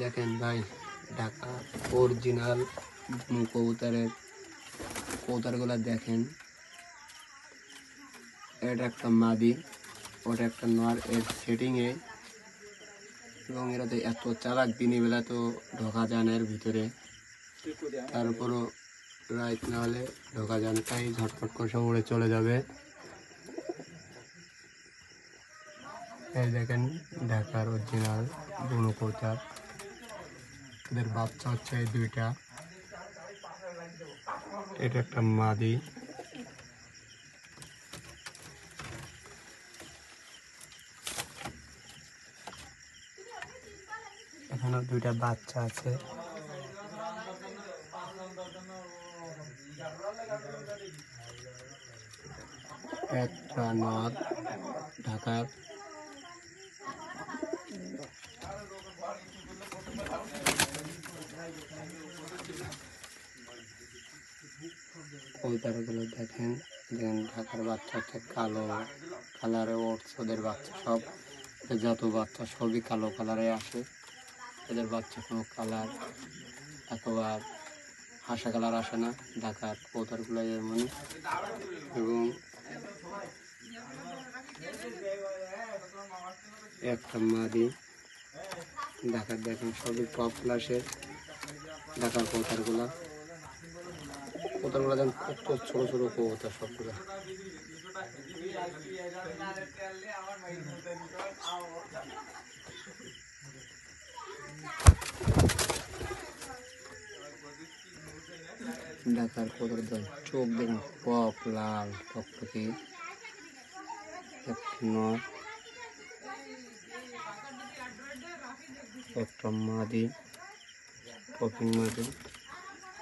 দেখেন ভাই, ঢাকা অরিজিনাল কবুতরের কবুতরগুলো দেখেন। এটা একটা মাদি, ওটা একটা নর, এর সেটিংয়ে এবং এরা তো এত চালাক দিনের বেলা তো ঢোকা যান এর ভিতরে। তারপরও রাইট না হলে ঢোকা যান তাই ঝটফট করে সব উড়ে চলে যাবে। এই দেখেন ঢাকার অরিজিনাল বুনো কৌতার এদের বাচ্চা হচ্ছে এই দুইটা। এটা একটা মাদি। এখানে দুইটা বাচ্চা আছে। একটা নদ, ঢাকার কবুতরগুলো দেখেন দেখেন ঢাকার বাচ্চা হচ্ছে কালো কালারে ওদের বাচ্চা সব যত বাচ্চা সবই কালো কালারে আসে এদের বাচ্চা কোনো কালার অথবা হাসা কালার আসে না, ঢাকার কবুতরগুলো এমনই। এবং একটা মাদি, ঢাকার দেখেন সবই টপ ক্লাসের ঢাকার কবুতরগুলো কবুতরগুলো দেখেন কত ছোট ছোট কবুতর সবগুলো। ঢাকার কবুতর দেখেন চোখ দেখেন পপ লাল টকটকে নর একটা মাদি। পপিং মাদি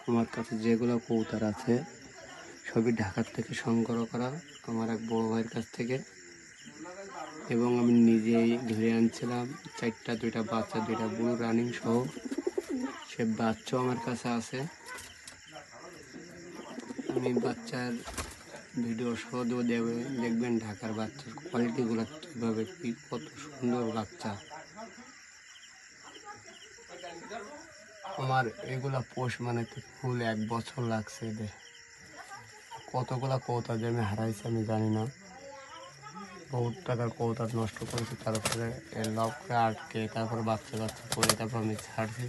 আমার কাছে যেগুলো কৌতার আছে, সবই ঢাকার থেকে সংগ্রহ করা আমার এক বড় ভাইয়ের কাছ থেকে। এবং আমি নিজেই ধরে আনছিলাম। চারটা, দুইটা বাচ্চা, দুইটা বুড়ো রানিং সহ। সে বাচ্চাও আমার কাছে আছে। আমি বাচ্চার ভিডিও সহ দেবে দেখবেন ঢাকার বাচ্চার কোয়ালিটিগুলো কীভাবে কী, কত সুন্দর বাচ্চা। আমার এগুলা পোষ মানে ফুল এক বছর লাগছে এদের কতগুলা কৌতা যে আমি হারাইছি আমি জানি না। বহুত টাকার কৌতা নষ্ট করেছি, তারপরে লককে আটকে, তারপরে বাচ্চা বাচ্চা করে তারপর আমি ছাড়ছি।